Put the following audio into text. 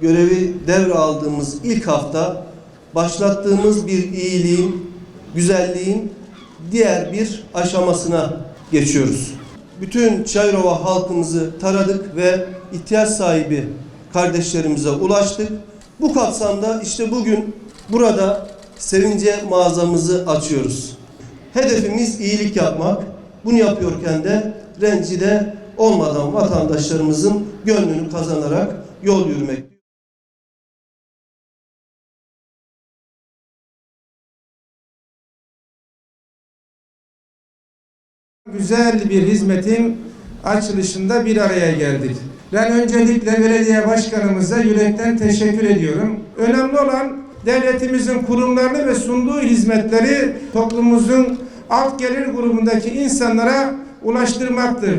görevi devraldığımız ilk hafta başlattığımız bir iyiliğin, güzelliğin diğer bir aşamasına geçiyoruz. Bütün Çayrova halkımızı taradık ve ihtiyaç sahibi kardeşlerimize ulaştık. Bu kapsamda işte bugün burada sevince mağazamızı açıyoruz. Hedefimiz iyilik yapmak. Bunu yapıyorken de rencide olmadan vatandaşlarımızın gönlünü kazanarak yol yürümek. Güzel bir hizmetin açılışında bir araya geldik. Ben öncelikle belediye başkanımıza yürekten teşekkür ediyorum. Önemli olan devletimizin kurumlarını ve sunduğu hizmetleri toplumumuzun alt gelir grubundaki insanlara ulaştırmaktır.